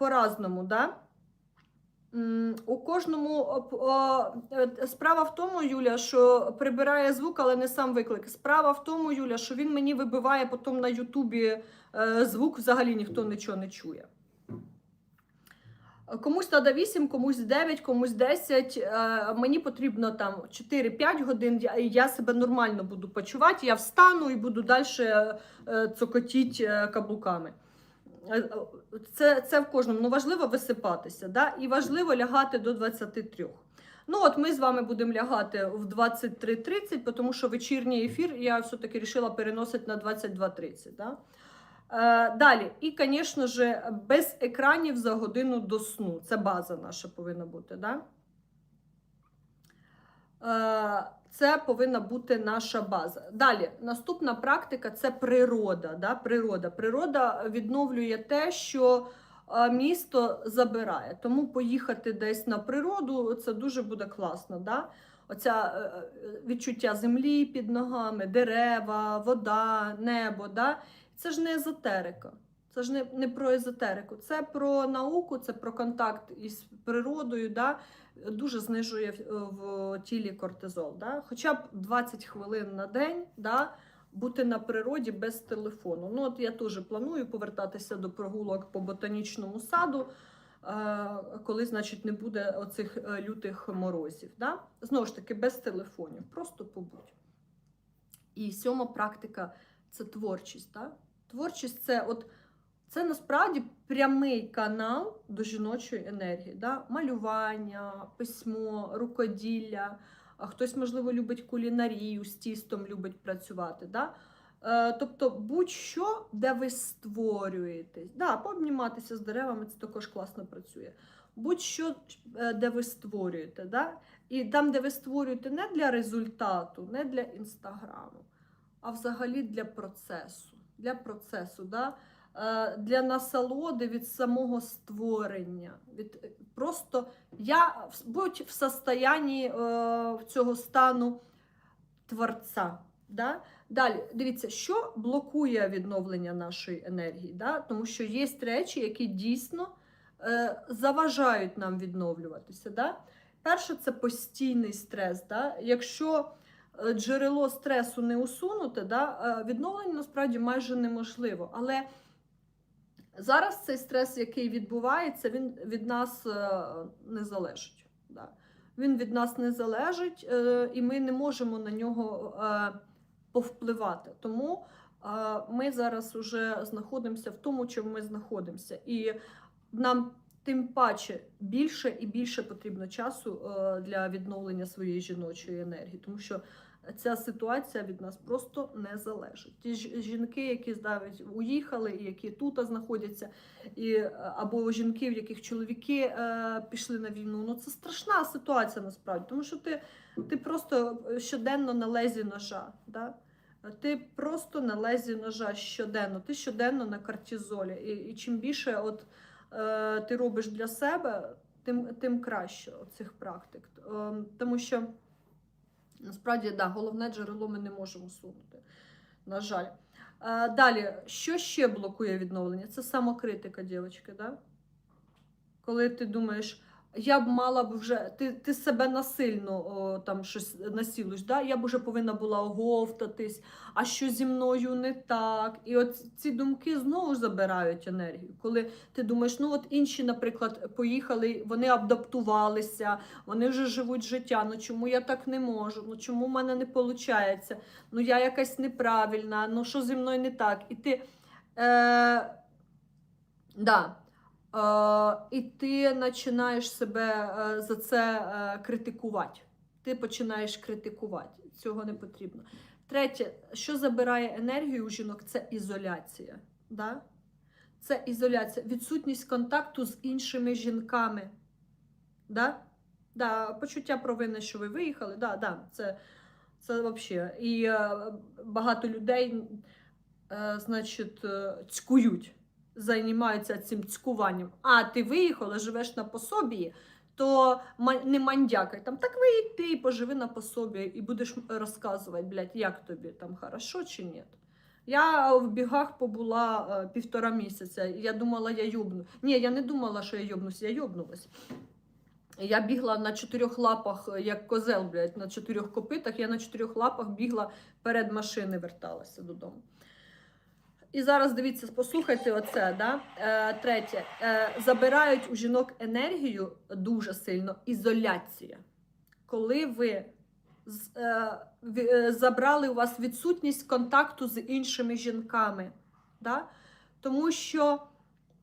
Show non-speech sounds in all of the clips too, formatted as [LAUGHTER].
по-разному, да? У кожному е, справа в тому, Юля, що прибирає звук, але не сам виклик. Справа в тому, Юля, що він мені вибиває потім на Ютубі е, звук, взагалі ніхто нічого не чує. Комусь треба 8, комусь 9, комусь 10. Е, Мені потрібно там 4-5 годин, і я себе нормально буду почувати. Я встану і буду далі цокотіть е, каблуками. Е, е, Це, це в кожному. Ну, важливо висипатися, да? і важливо лягати до 23. Ну, от ми з вами будемо лягати в 23.30, тому що вечірній ефір я все-таки вирішила переносити на 22.30. Да? Е, далі, і, звісно ж, без екранів за годину до сну. Це база наша повинна бути. Да? Е, це повинна бути наша база. Далі, наступна практика це природа. Да? Природа. Природа відновлює те, що е, місто забирає. Тому поїхати десь на природу це дуже буде класно. Да? Оця е, відчуття землі під ногами, дерева, вода, небо. Да? Це ж не езотерика. Це ж не, не про езотерику, це про науку, це про контакт із природою. Да? Дуже знижує в, тілі кортизол. Да? Хоча б 20 хвилин на день да? бути на природі без телефону. Ну, от я теж планую повертатися до прогулок по ботанічному саду, е, коли, значить, не буде оцих е, лютих морозів. Да? Знову ж таки, без телефонів, просто побудь. І сьома практика це творчість. Да? Творчість це от. Це насправді прямий канал до жіночої енергії. Да? Малювання, письмо, рукоділля. Хтось, можливо, любить кулінарію, з тістом любить працювати. Да? Е, тобто, будь-що, де ви створюєтесь. Да, пообніматися з деревами це також класно працює. Будь-що, е, де ви створюєте. Да? І там, де ви створюєте не для результату, не для інстаграму, а взагалі для процесу. Для процесу. Да? Е, для насолоди від самого створення. Від, просто я будь в состоянні е, цього стану творця. Да? Далі, дивіться, що блокує відновлення нашої енергії. Да? Тому що є речі, які дійсно е, заважають нам відновлюватися. Да? Перше, це постійний стрес. Да? Якщо е, джерело стресу не усунути, да? е, відновлення насправді майже неможливо. Але Зараз цей стрес, який відбувається, він від нас е, не залежить. Він від нас не залежить, е, і ми не можемо на нього е, повпливати. Тому ми зараз вже знаходимося в тому, чому ми знаходимося. І нам тим паче більше і більше потрібно часу для відновлення своєї жіночої енергії, тому що ця ситуація від нас просто не залежить. Ті жінки, які навіть уїхали, які тут знаходяться, і, е, або жінки, в яких чоловіки е, пішли на війну, ну це страшна ситуація насправді, тому що ти, ти просто щоденно на лезі ножа. Да? Ти просто на лезі ножа щоденно, ти щоденно на кортизолі. І, і чим більше от, е, ти робиш для себе, тим, тим краще цих практик. Е, тому що насправді да, головне джерело ми не можемо сунути. На жаль. А, далі, що ще блокує відновлення? Це самокритика, дівчатки, да? Коли ти думаєш, я б мала б вже, ти, ти себе насильно о, там щось насілуєш, да? я б вже повинна була оговтатись, а що зі мною не так. І от ці думки знову забирають енергію. Коли ти думаєш, ну от інші, наприклад, поїхали, вони адаптувалися, вони вже живуть життя. Ну чому я так не можу? Ну чому в мене не виходить? Ну я якась неправильна, ну що зі мною не так? І ти. Е, да, і ти починаєш себе е, за це е, критикувати. Ти починаєш критикувати. Цього не потрібно. Третє, що забирає енергію у жінок, це ізоляція. Да? Це ізоляція, відсутність контакту з іншими жінками. Да? Да, почуття провини, що ви виїхали, да, да, це, це взагалі. І е, багато людей, е, значить, е, цькують, займаються цим цькуванням. А ти виїхала, живеш на пособі, то не мандякай. Там так виїдь і поживи на пособі, і будеш розказувати, блядь, як тобі там хорошо чи ні. Я в бігах побула е, півтора місяця. Я думала, я йобну. Ні, я не думала, що я йобнусь, я йобнулась. Я бігла на чотирьох лапах, е, як козел, блядь, на чотирьох копитах. Я на чотирьох лапах бігла перед машини, верталася додому. І зараз дивіться, послухайте оце. Да? Е, третє. Е, забирають у жінок енергію дуже сильно ізоляція. Коли ви з- е, е, забрали у вас відсутність контакту з іншими жінками. Да? Тому що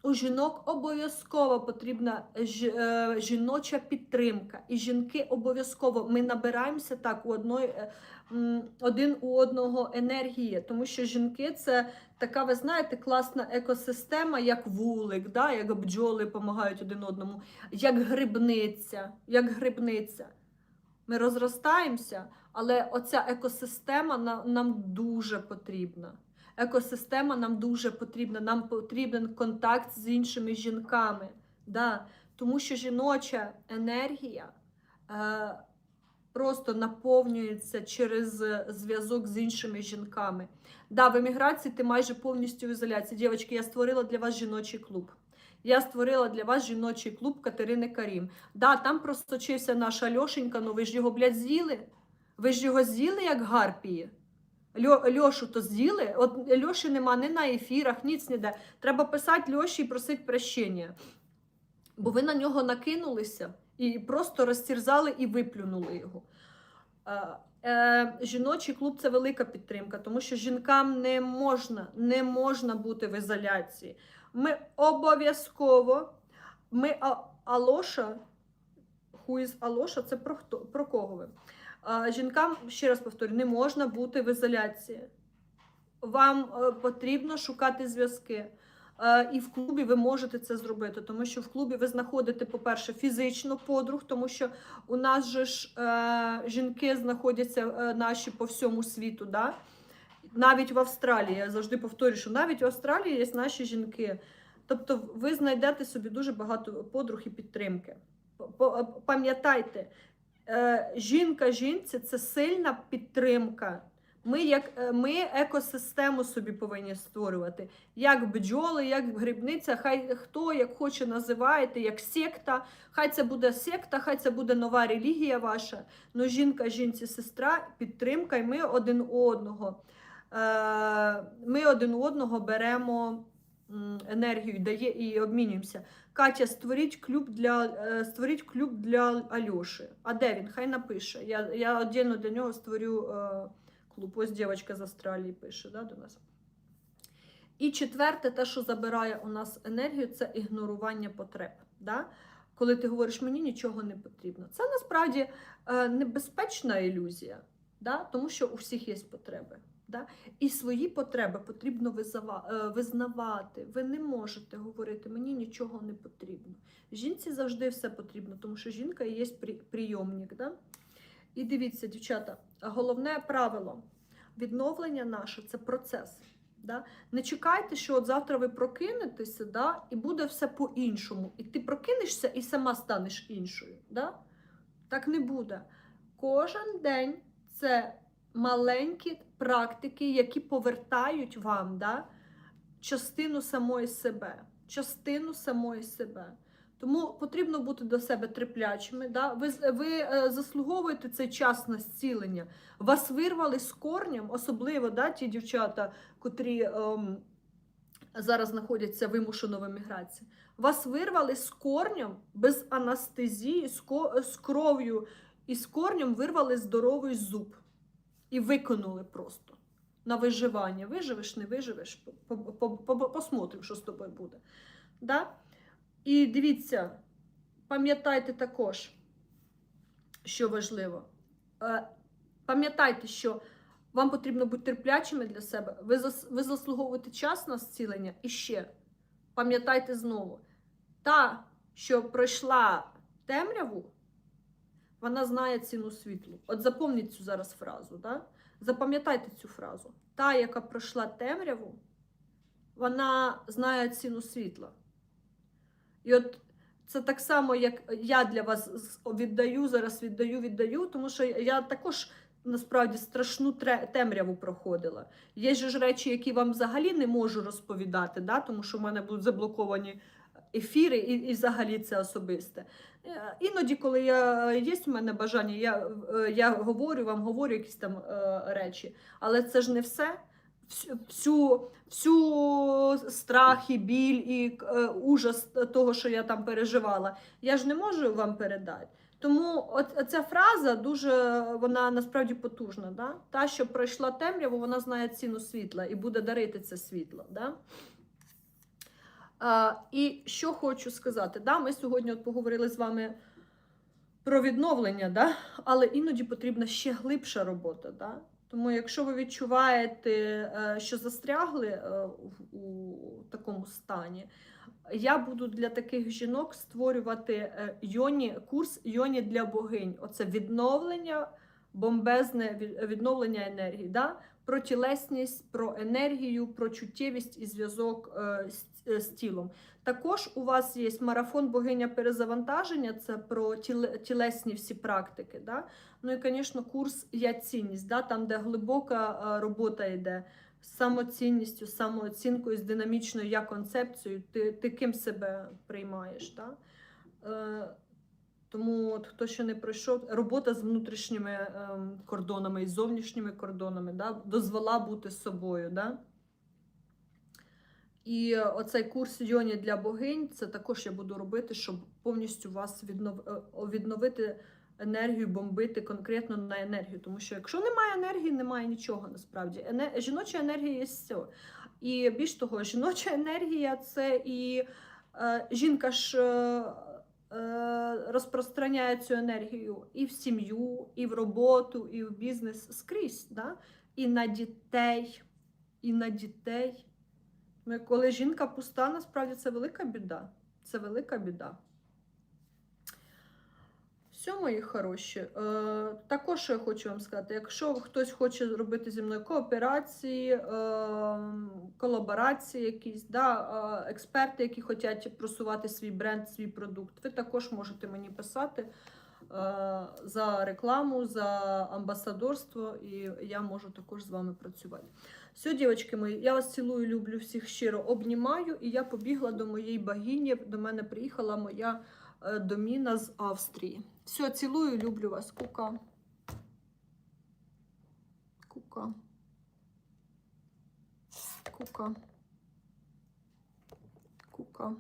у жінок обов'язково потрібна е, жіноча підтримка. І жінки обов'язково ми набираємося так у одної, е, один у одного енергії, тому що жінки це така, ви знаєте, класна екосистема, як вулик, да? як бджоли допомагають один одному, як грибниця, як грибниця. Ми розростаємося, але оця екосистема на- нам дуже потрібна. Екосистема нам дуже потрібна. Нам потрібен контакт з іншими жінками. Да? Тому що жіноча енергія е, просто наповнюється через зв'язок з іншими жінками. Да, в еміграції ти майже повністю в ізоляції. Дівчатки, я створила для вас жіночий клуб. Я створила для вас жіночий клуб Катерини Карім. Да, там просточився наш Альошенька, ну ви ж його, блядь, з'їли. Ви ж його з'їли, як гарпії. Льо, Льошу то з'їли. От Льоші нема ні на ефірах, ніц ніде. Треба писати Льоші і просити прощення. Бо ви на нього накинулися і просто розтірзали і виплюнули його. Е, жіночий клуб це велика підтримка, тому що жінкам не можна, не можна бути в ізоляції. Ми обов'язково, ми Алоша, хуїз Алоша, це про хто? Про кого ви? Жінкам, ще раз повторю, не можна бути в ізоляції. Вам е, потрібно шукати зв'язки. Е, І в клубі ви можете це зробити, тому що в клубі ви знаходите, по-перше, фізично подруг, тому що у нас же ж е, жінки знаходяться наші по всьому світу. Да? Навіть в Австралії, я завжди повторюю, що навіть в Австралії є наші жінки. Тобто ви знайдете собі дуже багато подруг і підтримки. Пам'ятайте, жінка жінці це сильна підтримка. Ми, як, е, ми екосистему собі повинні створювати. Як бджоли, як грибниця, хай хто як хоче називаєте, як секта. Хай це буде секта, хай це буде нова релігія ваша. Ну, жінка, жінці, сестра, підтримка, і ми один одного. Е, ми один одного беремо енергію, дає і обмінюємося. Катя, створіть клуб для е, створіть клуб для Альоші. А де він? Хай напише. Я, я віддільно для нього створю е, клуб. Ось дівчинка з Австралії пише да, до нас. І четверте, те, що забирає у нас енергію, це ігнорування потреб. Да? Коли ти говориш, мені нічого не потрібно. Це насправді е, небезпечна ілюзія, да? тому що у всіх є потреби. Да? І свої потреби потрібно е, визнавати. Ви не можете говорити, мені нічого не потрібно. Жінці завжди все потрібно, тому що жінка є прийомник. Да? І дивіться, дівчата, головне правило відновлення наше це процес. Да? Не чекайте, що от завтра ви прокинетеся, да? і буде все по-іншому. І ти прокинешся і сама станеш іншою. Да? Так не буде. Кожен день це маленькі практики, які повертають вам да, частину самої себе. Частину самої себе. Тому потрібно бути до себе терплячими. Да? Ви, ви е, заслуговуєте цей час на зцілення. Вас вирвали з корнем, особливо да, ті дівчата, котрі ем, зараз знаходяться вимушено в еміграції. Вас вирвали з корнем без анестезії, з кров'ю і з корнем вирвали здоровий зуб і викинули просто на виживання. Виживеш, не виживеш, по- по- по- посмотрим, що з тобою буде. Да? І дивіться, пам'ятайте також, що важливо. Е, Пам'ятайте, що вам потрібно бути терплячими для себе. Ви, ви заслуговуєте час на зцілення і ще пам'ятайте знову, та, що пройшла темряву, вона знає ціну світлу. От запам'ятайте цю зараз фразу. Да? Запам'ятайте цю фразу. Та, яка пройшла темряву, вона знає ціну світла. І от це так само, як я для вас віддаю, зараз віддаю, віддаю, тому що я також насправді страшну темряву проходила. Є ж речі, які вам взагалі не можу розповідати, да? тому що в мене будуть заблоковані ефіри, і, і взагалі це особисте. Е, Іноді, коли я є в мене бажання, я, е, я говорю вам, говорю якісь там е, речі, але це ж не все. Всю- Всю, страх і біль і е, ужас того, що я там переживала, я ж не можу вам передати. Тому ця фраза дуже вона насправді потужна. Да? Та, що пройшла темряву, вона знає ціну світла і буде дарити це світло. Да? І що хочу сказати, да, ми сьогодні от поговорили з вами про відновлення, да? але іноді потрібна ще глибша робота. Да? Тому, якщо ви відчуваєте, е, що застрягли е, у такому стані, я буду для таких жінок створювати е, йоні, курс йоні для богинь. Оце відновлення, бомбезне відновлення енергії. Да? Про тілесність, про енергію, про чуттєвість і зв'язок з, з тілом. Також у вас є марафон богиня перезавантаження, це про тілесні всі практики. Да? Ну і, звісно, курс Я цінність, да? там, де глибока е, робота йде з самоцінністю, самооцінкою, з динамічною я концепцією, ти, ти ким себе приймаєш. Да? Е, тому от, хто ще не пройшов, робота з внутрішніми ем, кордонами і зовнішніми кордонами, да? дозвола бути собою. Да? І оцей курс Йоні для богинь, це також я буду робити, щоб повністю вас е, відновити енергію, бомбити конкретно на енергію. Тому що якщо немає енергії, немає нічого насправді. Жіноча енергія є все. І більш того, [LAUGHS] жіноча енергія це і е, жінка ж е, е, розпространяє цю енергію і в сім'ю, і в роботу, і в бізнес скрізь. Да? І на дітей, і на дітей. Ну, Коли жінка пуста, насправді це велика біда. Це велика біда. Все, мої хороші. Е, також я хочу вам сказати, якщо хтось хоче робити зі мною кооперації, е, колаборації якісь, да, е, експерти, які хочуть просувати свій бренд, свій продукт, ви також можете мені писати за рекламу, за амбасадорство, і я можу також з вами працювати. Все, дівчатки мої, я вас цілую, люблю всіх щиро обнімаю, і я побігла до моєї богині. До мене приїхала моя е, доміна з Австрії. Все, цілую, люблю вас. Кука. Кука. Кука. Кука.